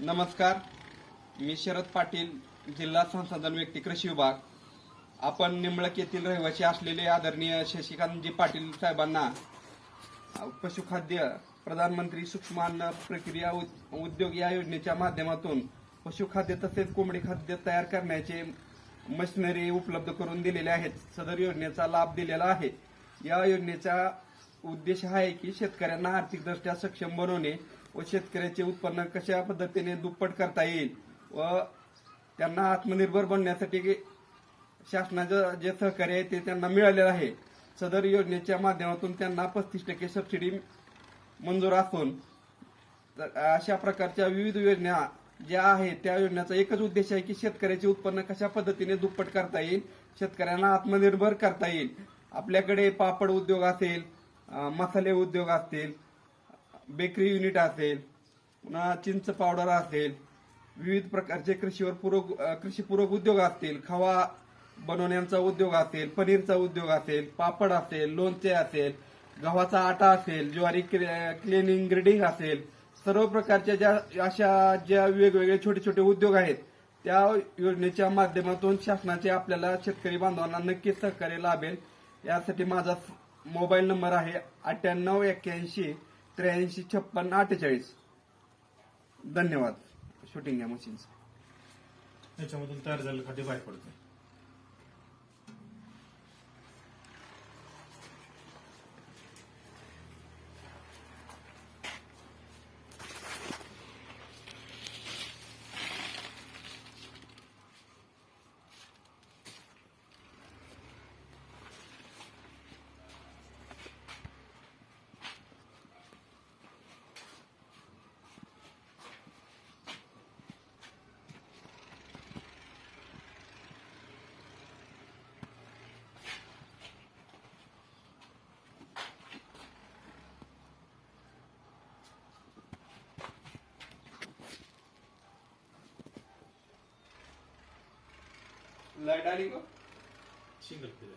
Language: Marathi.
नमस्कार. मी शरद पाटील जिल्हा संसाधन व्यक्ती कृषी विभाग. आपण निंबळक येथील रहिवासी असलेले आदरणीय शशिकांतजी पाटील साहेबांना पशुखाद्य प्रधानमंत्री सूक्ष्म अन्न प्रक्रिया उद- उद्योग या योजनेच्या माध्यमातून पशुखाद्य तसेच कोंबडी खाद्य तयार करण्याचे मशिनरी उपलब्ध करून दिलेले आहेत. सदर योजनेचा लाभ दिलेला आहे. या योजनेचा उद्देश हा आहे की शेतकऱ्यांना आर्थिकदृष्ट्या सक्षम बनवणे व शेतकऱ्याचे उत्पन्न कशा पद्धतीने दुप्पट करता येईल व त्यांना आत्मनिर्भर बनण्यासाठी शासनाचं जे सहकार्य आहे ते त्यांना मिळालेलं आहे. सदर योजनेच्या माध्यमातून त्यांना पस्तीस टक्के सबसिडी मंजूर असून तर अशा प्रकारच्या विविध योजना ज्या आहेत त्या योजनेचा एकच उद्देश आहे की शेतकऱ्याचे उत्पन्न कशा पद्धतीने दुप्पट करता येईल शेतकऱ्यांना आत्मनिर्भर करता येईल. आपल्याकडे पापड उद्योग असेल मसाले उद्योग असतील बेकरी युनिट असेल पुन्हा चिंच पावडर असेल विविध प्रकारचे कृषीवर पूरक कृषीपूरक उद्योग असतील खवा बनवण्याचा उद्योग असेल पनीरचा उद्योग असेल पापड असेल लोणचे असेल गव्हाचा आटा असेल ज्वारी क्लिनिंग ग्रेडिंग असेल सर्व प्रकारच्या ज्या अशा ज्या वेगवेगळे छोटे छोटे उद्योग आहेत त्या योजनेच्या माध्यमातून शासनाचे आपल्याला शेतकरी बांधवांना नक्कीच सहकार्य लाभेल. यासाठी माझा मोबाईल नंबर आहे अठ्ठ्याण्णव एक्क्याऐंशी त्र्याऐंशी छप्पन्न अठ्ठेचाळीस. धन्यवाद. शूटिंग या मशीनचं याच्यामधून तयार झालेलं खाद्य बाहेर पडतं लाईट आली का सिंगल केलं